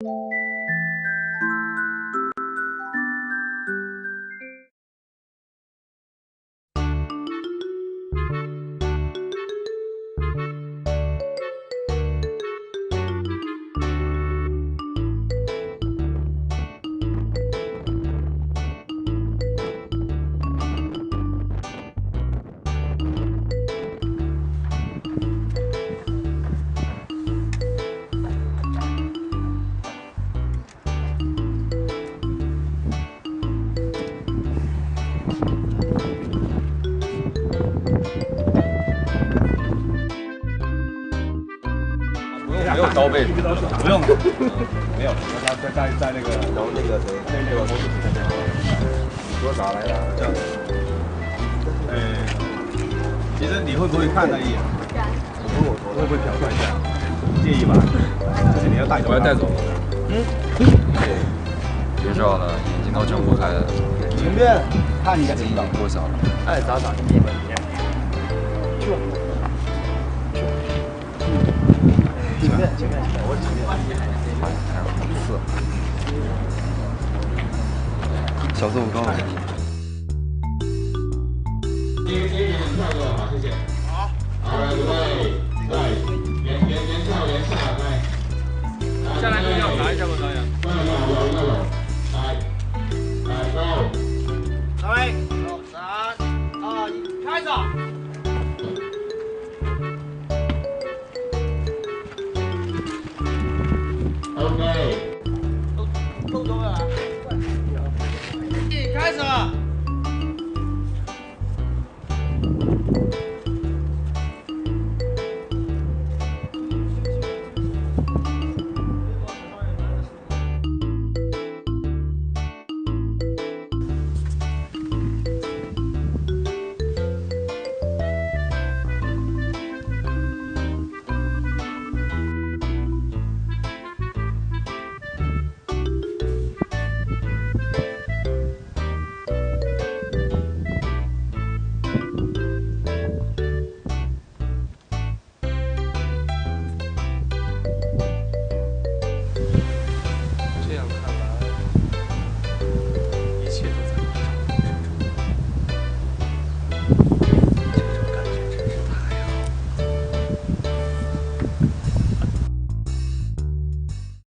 you 没有刀背，不用，没有，在在在在那个，然后那个谁，那个公司在那你说啥来着？这样。呃，其实你会不会看他一眼？会不会瞟他一下？介意吗？就是你要带走，我要带走。嗯。别笑了，眼睛都睁不开了。前面看一下，领导多小了？爱，咋咋？你去吧。前面，前面，我前面。好，四。小四，我刚来。这个跳过了？谢谢。好，准备，准备。原原原原，下来，拿一下？导演。来，来。ぞ